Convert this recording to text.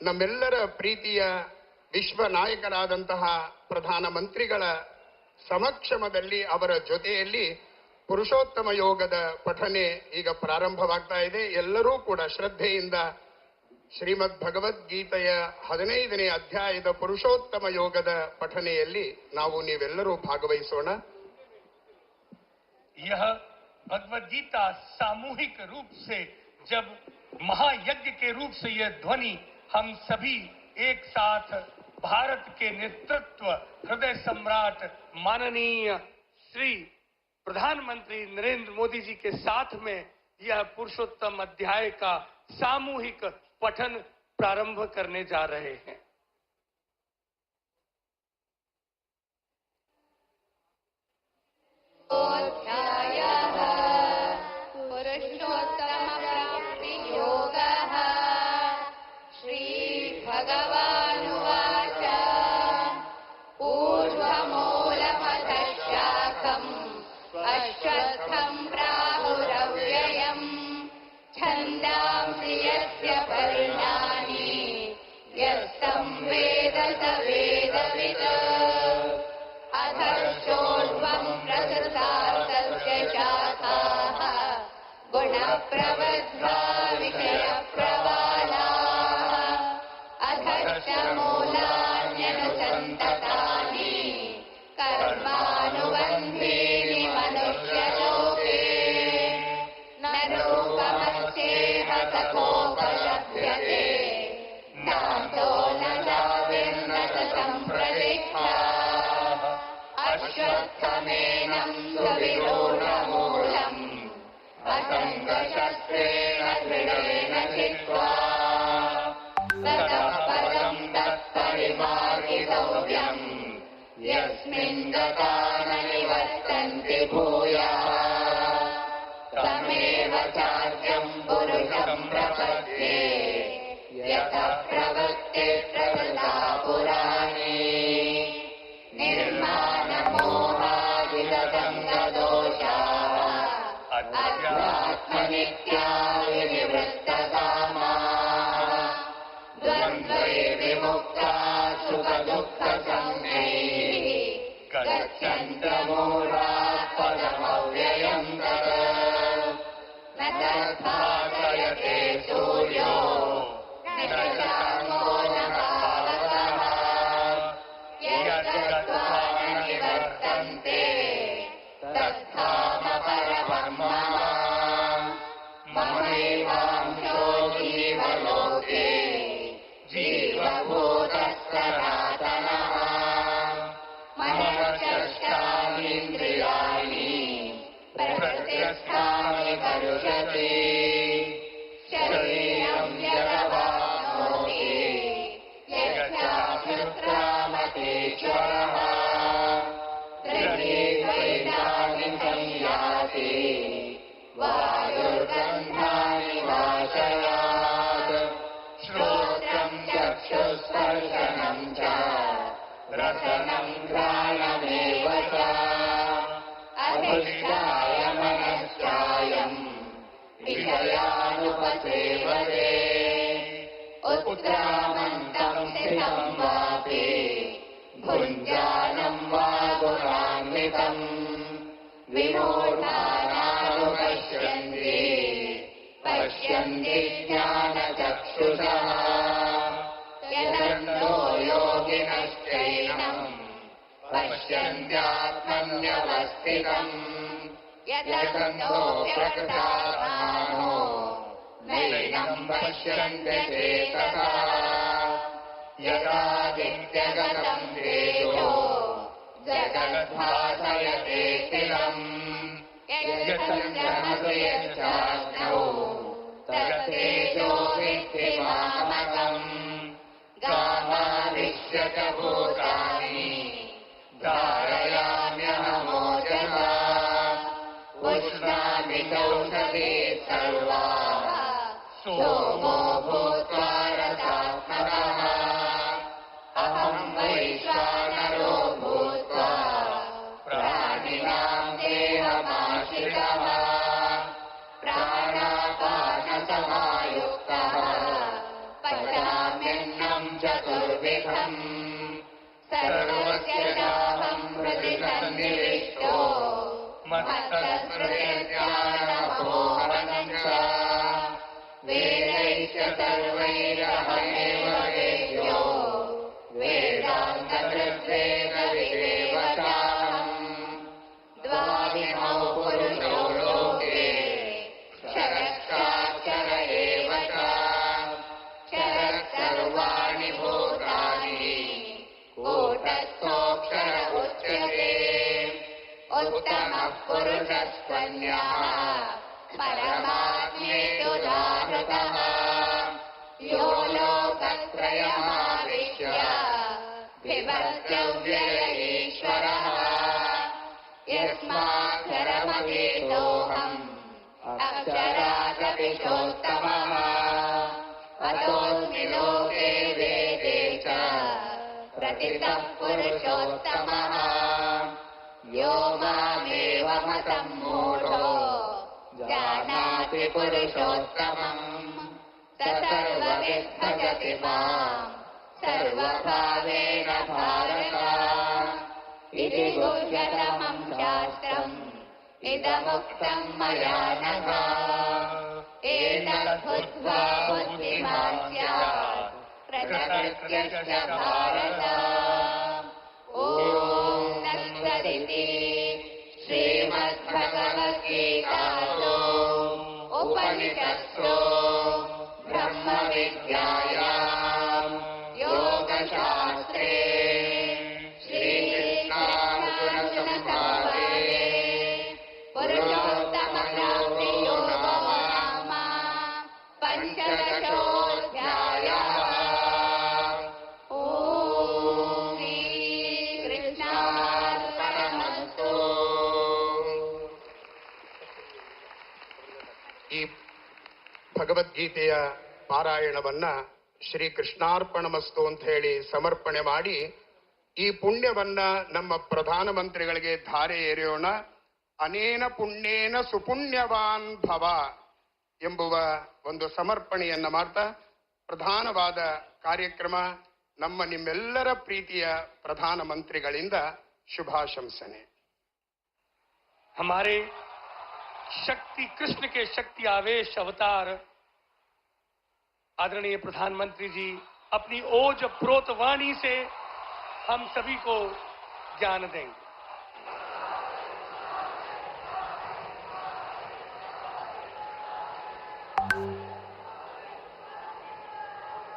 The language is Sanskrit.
ನಮ್ಮೆಲ್ಲರ ಪ್ರೀತಿಯ ವಿಶ್ವ ನಾಯಕರಾದಂತಹ ಪ್ರಧಾನಮಂತ್ರಿಗಳ ಸಮಕ್ಷಮದಲ್ಲಿ ಅವರ ಜೊತೆಯಲ್ಲಿ ಪುರುಷೋತ್ತಮ ಯೋಗದ ಪಠನೆ ಈಗ ಪ್ರಾರಂಭವಾಗ್ತಾ ಇದೆ ಎಲ್ಲರೂ ಕೂಡ ಶ್ರದ್ಧೆಯಿಂದ ಶ್ರೀಮದ್ ಭಗವದ್ಗೀತೆಯ ಹದಿನೈದನೇ ಅಧ್ಯಾಯದ ಪುರುಷೋತ್ತಮ ಯೋಗದ ಪಠನೆಯಲ್ಲಿ ನಾವು ನೀವೆಲ್ಲರೂ ಭಾಗವಹಿಸೋಣ यह भगवत गीता सामूहिक रूप से जब महायज्ञ के रूप से यह ध्वनि हम सभी एक साथ भारत के नेतृत्व, हृदय सम्राट माननीय श्री प्रधानमंत्री नरेंद्र मोदी जी के साथ में यह पुरुषोत्तम अध्याय का सामूहिक पठन प्रारंभ करने जा रहे हैं। ोऽध्यायः सुविरोढमूलम् असङ्गशस्त्रेण दृढेन चित्वा। ततः पदम् तत्परिमार्गितव्यम् यस्मिन् गता न निवर्तन्ति भूयः। तमेव चाद्यम् पुरुषम् प्रपद्ये। यतः प्रवृता विमुक्ता सुखदुःखसंज्ञैः गच्छन्तमूढाः प्रत्यष्टानि करुषते शरीरं यदवाप्नोति यच्चाप्युत्क्रामतीश्वरः गृहीत्वैतानि संयाति। वायुर्गन्धानि वाचयात्। श्रोत्रम् चक्षुस्पर्शनम् च। रसनम् घ्राणमेव विषयानुपसेवते उत्क्रामन्तम् स्थितम् वापि। भुञ्जानम् वा विमूढानानुपश्यन्ति। पश्यन्ति ज्ञानचक्षुषः। यदन्तो योगिनश्चैनम् पश्यन्त्यात्मन्यवस्थितम् यदन्तो प्रकृतात्मानो यदादित्यगतम् तेजो जगद्भासयते स्थिरम्। यचन्द्रमसु यच्चाग्नौ तत्तेजो विद्धि उत्तमः पुरुषस्त्वन्यः परमात्मेतु जागृतः। यो लोकत्रयमाविश्य बिभर्त्यव्यय ईश्वरः यस्माक्षरमवेदोऽहम् अतोऽस्मि लोके वेदे च प्रतितः पुरुषोत्तमः यो मामेवमसम्मूढो जानाति पुरुषोत्तमम्। स सर्वविद् भजति माम्। सर्वभावेन भारत। इति गुह्यतमम् शास्त्रम्। इदमुक्तम् मया प्रकृत्यश्च भारत ಭಗವದ್ಗೀತೆಯ ಪಾರಾಯಣವನ್ನ ಶ್ರೀ ಕೃಷ್ಣಾರ್ಪಣಮಸ್ತು ಅಂತ ಹೇಳಿ ಸಮರ್ಪಣೆ ಮಾಡಿ ಈ ಪುಣ್ಯವನ್ನ ನಮ್ಮ ಪ್ರಧಾನಮಂತ್ರಿಗಳಿಗೆ ಧಾರೆ ಎರೆಯೋಣ. ಅನೇನ ಪುಣ್ಯೇನ ಸುಪುಣ್ಯವಾನ್ ಭವ ಎಂಬುವ ಒಂದು ಸಮರ್ಪಣೆಯನ್ನ ಮಾಡ್ತಾ ಪ್ರಧಾನವಾದ ಕಾರ್ಯಕ್ರಮ ನಮ್ಮ ನಿಮ್ಮೆಲ್ಲರ ಪ್ರೀತಿಯ ಪ್ರಧಾನಮಂತ್ರಿಗಳಿಂದ ಶುಭಾಶಂಸನೆ. ಹಮಾರೆ ಶಕ್ತಿ ಕೃಷ್ಣಕ್ಕೆ ಶಕ್ತಿ ಆವೇಶ ಅವತಾರ आदरणीय प्रधानमंत्री जी अपनी ओज प्रोत वाणी से हम सभी को ज्ञान देंगे।